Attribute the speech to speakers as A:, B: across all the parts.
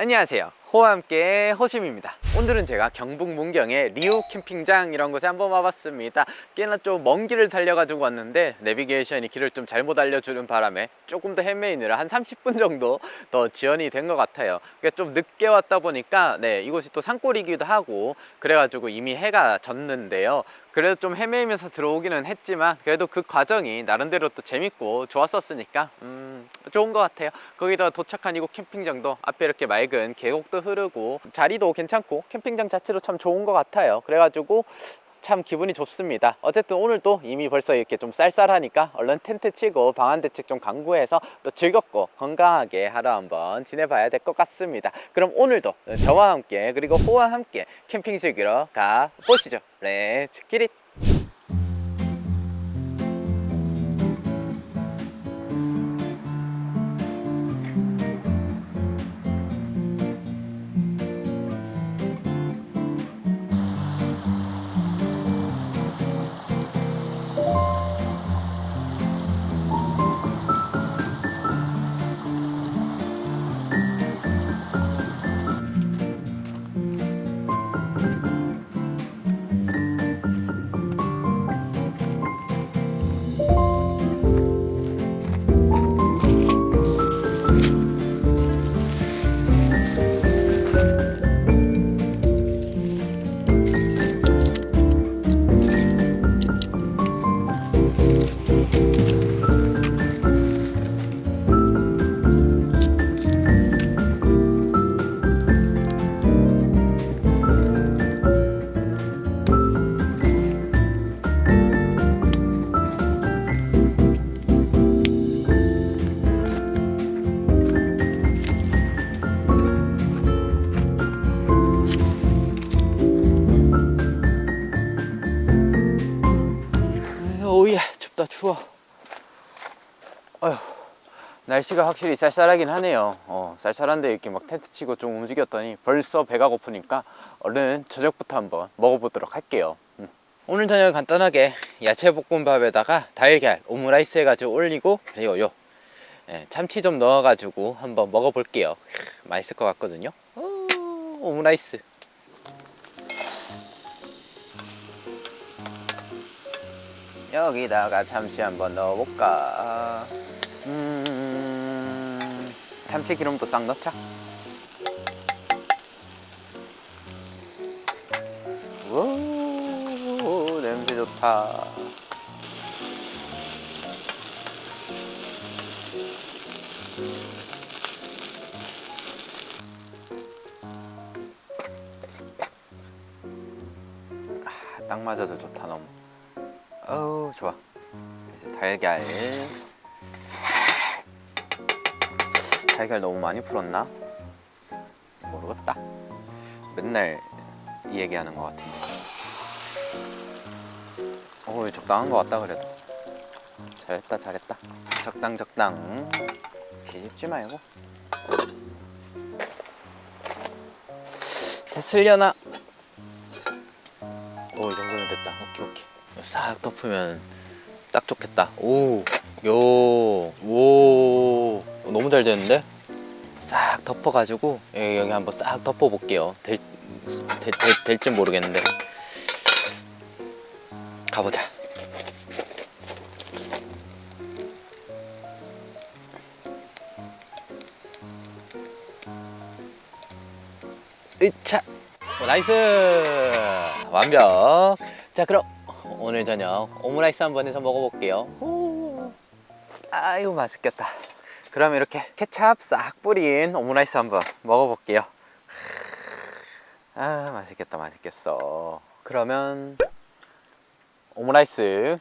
A: 안녕하세요. 호와 함께 호심입니다. 오늘은 제가 경북 문경의 리우 캠핑장 이런 곳에 한번 와봤습니다. 꽤나 좀 먼 길을 달려가지고 왔는데 내비게이션이 길을 좀 잘못 알려주는 바람에 조금 더 헤매이느라 한 30분 정도 더 지연이 된 것 같아요. 그러니까 좀 늦게 왔다 보니까 네 이곳이 또 산골이기도 하고 그래가지고 이미 해가 졌는데요. 그래도 좀 헤매면서 들어오기는 했지만 그래도 그 과정이 나름대로 또 재밌고 좋았었으니까 음 좋은 것 같아요. 거기다가 도착한 이곳 캠핑장도 앞에 이렇게 맑은 계곡도 흐르고 자리도 괜찮고 캠핑장 자체도 참 좋은 것 같아요. 그래가지고 참 기분이 좋습니다. 어쨌든 오늘도 이미 벌써 이렇게 좀 쌀쌀하니까 얼른 텐트 치고 방한 대씩 좀 강구해서 또 즐겁고 건강하게 하루 한번 지내봐야 될 것 같습니다. 그럼 오늘도 저와 함께 그리고 호와 함께 캠핑 즐기러 가 보시죠. 렛츠 기릿! 춥다 추워. 어휴 날씨가 확실히 쌀쌀하긴 하네요. 어, 쌀쌀한데 이렇게 막 텐트 치고 좀 움직였더니 벌써 배가 고프니까 얼른 저녁부터 한번 먹어보도록 할게요. 음. 오늘 저녁 간단하게 야채 볶음밥에다가 달걀 오므라이스 해가지고 올리고 그리고 요 예, 참치 좀 넣어가지고 한번 먹어볼게요. 크, 맛있을 것 같거든요. 오, 오므라이스 여기다가 참치 한번 넣어볼까? 음, 참치 기름도 싹 넣자. 오, 냄새 좋다. 아, 딱 맞아서 좋다 너무. 어우 달걀. 달걀 너무 많이 풀었나? 모르겠다. 맨날 이 얘기하는 것 같은데. 오 적당한 것 같다 그래도. 잘했다 잘했다. 적당 적당. 뒤집지 말고. 됐으려나? 오 이 정도면 됐다. 오케이 오케이. 싹 덮으면 딱 좋겠다. 오 요 오. 너무 잘 되는데? 싹 덮어가지고 여기, 여기 한번 싹 덮어 볼게요. 될, 될, 될, 될지 모르겠는데. 가보자. 으차. 오, 나이스! 완벽! 자 그럼 오늘 저녁 오므라이스 한번 해서 먹어볼게요. 오, 아이고 맛있겠다. 그럼 이렇게 케찹 싹 뿌린 오므라이스 한번 먹어볼게요. 아 맛있겠다 맛있겠어. 그러면 오므라이스.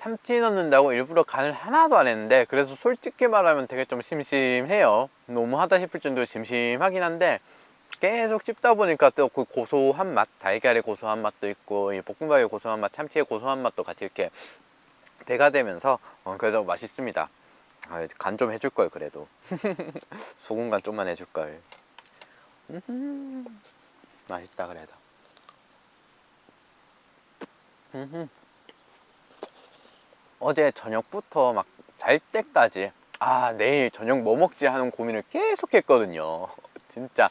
A: 참치 넣는다고 일부러 간을 하나도 안 했는데 그래서 솔직히 말하면 되게 좀 심심해요. 너무 하다 싶을 정도로 심심하긴 한데 계속 씹다 보니까 또 그 고소한 맛 달걀의 고소한 맛도 있고 이 볶음밥의 고소한 맛 참치의 고소한 맛도 같이 이렇게 배가 되면서 어, 그래도 맛있습니다. 아, 간 좀 해줄 걸 그래도. 소금 간 좀만 해줄 걸. 맛있다 그래도. 어제 저녁부터 막 잘 때까지 아 내일 저녁 뭐 먹지? 하는 고민을 계속 했거든요. 진짜.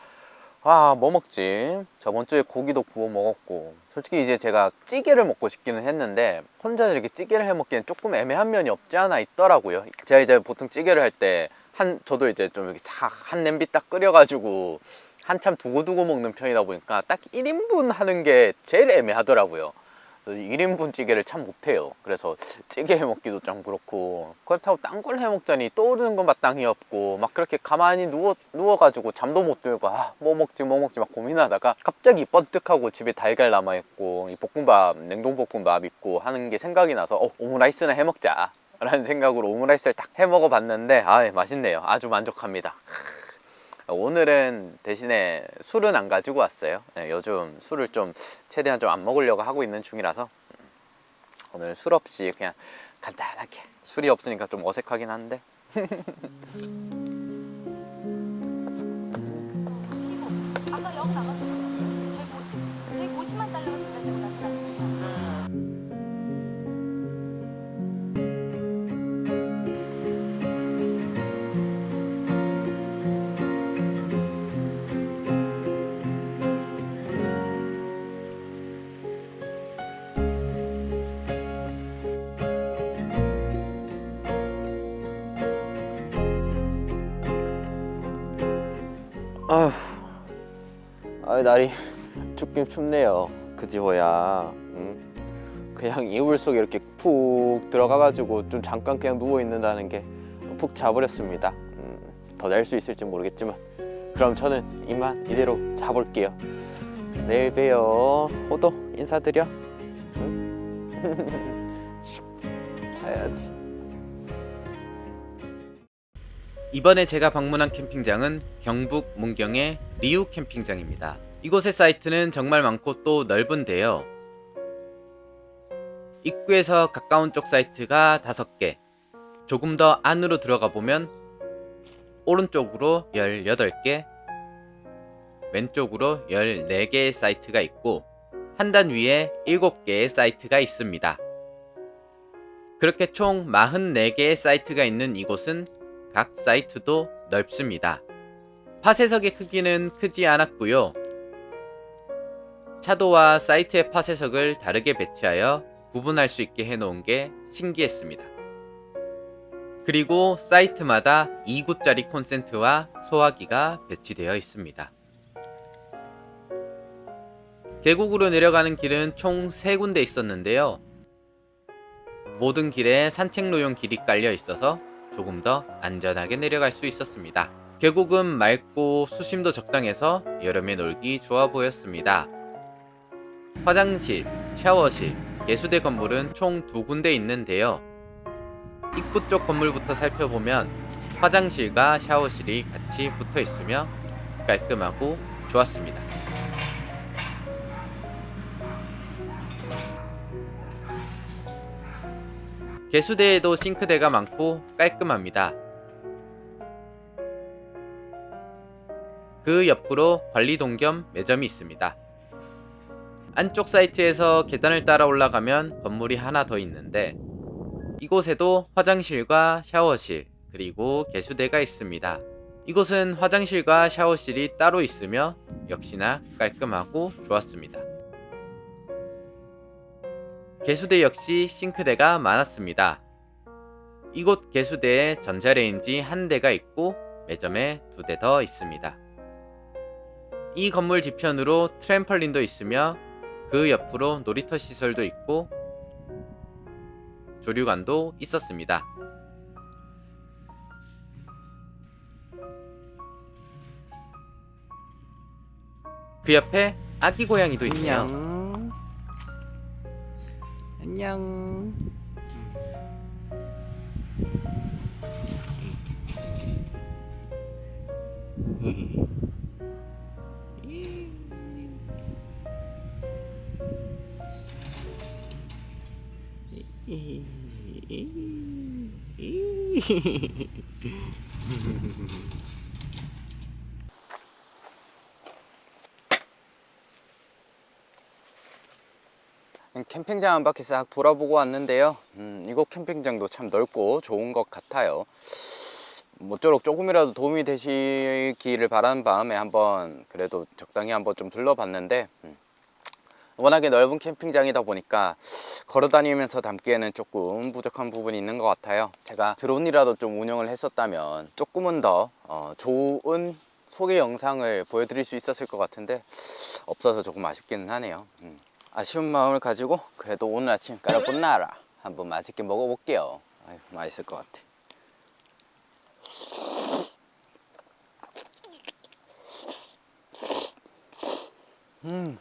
A: 아 뭐 먹지? 저번 주에 고기도 구워 먹었고 솔직히 이제 제가 찌개를 먹고 싶기는 했는데 혼자 이렇게 찌개를 해 먹기엔 조금 애매한 면이 없지 않아 있더라고요. 제가 이제 보통 찌개를 할 때 한 저도 이제 좀 이렇게 싹 한 냄비 딱 끓여가지고 한참 두고두고 먹는 편이다 보니까 딱 1인분 하는 게 제일 애매하더라고요 1인분 찌개를 참 못해요. 그래서 찌개 해 먹기도 좀 그렇고 그렇다고 딴 걸 해 먹자니 떠오르는 건 마땅히 없고 막 그렇게 가만히 누워, 누워가지고 잠도 못 들고 아 뭐 먹지 뭐 먹지 막 고민하다가 갑자기 번뜩하고 집에 달걀 남아있고 이 볶음밥 냉동볶음밥 있고 하는 게 생각이 나서 어 오므라이스나 해 먹자. 라는 생각으로 오므라이스를 딱 해 먹어 봤는데 아 맛있네요. 아주 만족합니다 오늘은 대신에 술은 안 가지고 왔어요. 네, 요즘 술을 좀 최대한 좀 안 먹으려고 하고 있는 중이라서 음, 오늘 술 없이 그냥 간단하게 술이 없으니까 좀 어색하긴 한데
B: 아까 영 나갔어
A: 아휴. 아 날이 춥긴 춥네요. 그지호야. 응? 그냥 이불 속에 이렇게 푹 들어가가지고 좀 잠깐 그냥 누워 있는다는 게 푹 자버렸습니다. 음, 더잘수 있을지 모르겠지만. 그럼 저는 이만 이대로 자볼게요. 내일 봬요. 호도 인사드려. 응? 자야지 이번에 제가 방문한 캠핑장은 경북 문경의 리우 캠핑장입니다. 이곳의 사이트는 정말 많고 또 넓은데요. 입구에서 가까운 쪽 사이트가 5개, 조금 더 안으로 들어가 보면 오른쪽으로 18개, 왼쪽으로 14개의 사이트가 있고 한 단 위에 7개의 사이트가 있습니다. 그렇게 총 44개의 사이트가 있는 이곳은 각 사이트도 넓습니다. 팟해석의 크기는 크지 않았고요. 차도와 사이트의 팟해석을 다르게 배치하여 구분할 수 있게 해놓은 게 신기했습니다. 그리고 사이트마다 2구짜리 콘센트와 소화기가 배치되어 있습니다. 계곡으로 내려가는 길은 총 3군데 있었는데요. 모든 길에 산책로용 길이 깔려 있어서 조금 더 안전하게 내려갈 수 있었습니다. 계곡은 맑고 수심도 적당해서 여름에 놀기 좋아 보였습니다. 화장실, 샤워실, 예수대 건물은 총 두 군데 있는데요. 입구 쪽 건물부터 살펴보면 화장실과 샤워실이 같이 붙어 있으며 깔끔하고 좋았습니다. 개수대에도 싱크대가 많고 깔끔합니다. 그 옆으로 관리동 겸 매점이 있습니다. 안쪽 사이트에서 계단을 따라 올라가면 건물이 하나 더 있는데 이곳에도 화장실과 샤워실 그리고 개수대가 있습니다. 이곳은 화장실과 샤워실이 따로 있으며 역시나 깔끔하고 좋았습니다. 개수대 역시 싱크대가 많았습니다. 이곳 개수대에 전자레인지 한 대가 있고 매점에 두 대 더 있습니다. 이 건물 뒤편으로 트램펄린도 있으며 그 옆으로 놀이터 시설도 있고 조류관도 있었습니다. 그 옆에 아기 고양이도 있네요. bệnh nhân. Hehehehe 캠핑장 한 바퀴 싹 돌아보고 왔는데요. 음, 이곳 캠핑장도 참 넓고 좋은 것 같아요. 모쪼록 조금이라도 도움이 되시기를 바라는 마음에 한번 그래도 적당히 한번 좀 둘러봤는데 음, 워낙에 넓은 캠핑장이다 보니까 걸어다니면서 담기에는 조금 부족한 부분이 있는 것 같아요. 제가 드론이라도 좀 운영을 했었다면 조금은 더 어, 좋은 소개 영상을 보여드릴 수 있었을 것 같은데 없어서 조금 아쉽기는 하네요. 음. 아쉬운 마음을 가지고 그래도 오늘 아침 까르보나라 한번 맛있게 먹어볼게요. 아유, 맛있을 것 같아. 음.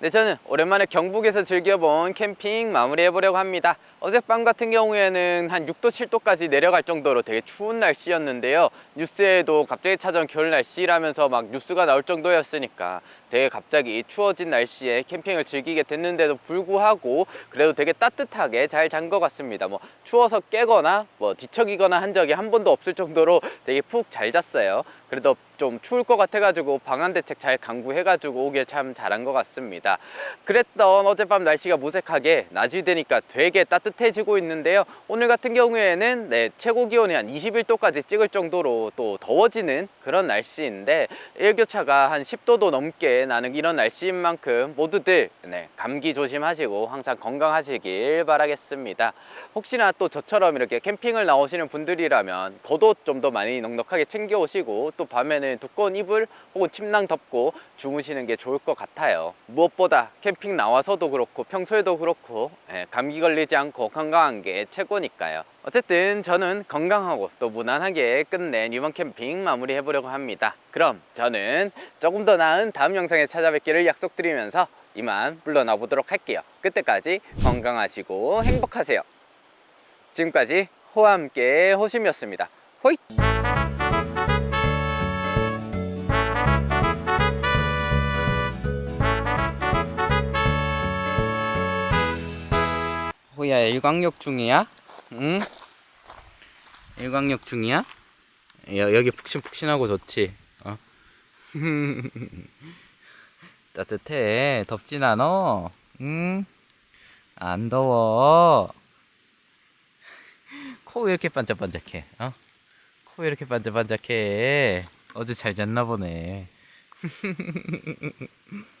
A: 네, 저는 오랜만에 경북에서 즐겨본 캠핑 마무리해보려고 합니다. 어젯밤 같은 경우에는 한 6도, 7도까지 내려갈 정도로 되게 추운 날씨였는데요. 뉴스에도 갑자기 찾아온 겨울 날씨라면서 막 뉴스가 나올 정도였으니까 되게 갑자기 추워진 날씨에 캠핑을 즐기게 됐는데도 불구하고 그래도 되게 따뜻하게 잘 잔 것 같습니다. 뭐 추워서 깨거나 뭐 뒤척이거나 한 적이 한 번도 없을 정도로 되게 푹 잘 잤어요. 그래도 좀 추울 것 같아가지고 방한 대책 잘 강구해가지고 오길 참 잘한 것 같습니다. 그랬던 어젯밤 날씨가 무색하게 낮이 되니까 되게 따뜻해지고 있는데요. 오늘 같은 경우에는 네, 최고 기온이 한 21도까지 찍을 정도로 또 더워지는 그런 날씨인데 일교차가 한 10도도 넘게 나는 이런 날씨인 만큼 모두들 네, 감기 조심하시고 항상 건강하시길 바라겠습니다. 혹시나 또 저처럼 이렇게 캠핑을 나오시는 분들이라면 겉옷 좀 더 많이 넉넉하게 챙겨 오시고 또 밤에는 두꺼운 이불 혹은 침낭 덮고 주무시는 게 좋을 것 같아요. 무엇보다 캠핑 나와서도 그렇고 평소에도 그렇고 예, 감기 걸리지 않고 건강한 게 최고니까요. 어쨌든 저는 건강하고 또 무난하게 끝낸 이번 캠핑 마무리 해보려고 합니다. 그럼 저는 조금 더 나은 다음 영상에 찾아뵙기를 약속드리면서 이만 물러나 보도록 할게요. 그때까지 건강하시고 행복하세요. 지금까지 호와 함께 호심이었습니다. 호잇! 호야 일광욕 중이야? 응? 일광욕 중이야? 여, 여기 푹신푹신하고 좋지? 어? 따뜻해 덥진 않어 응? 안 더워 코 왜 이렇게 반짝반짝해 어? 코 왜 이렇게 반짝반짝해 어제 잘 잤나 보네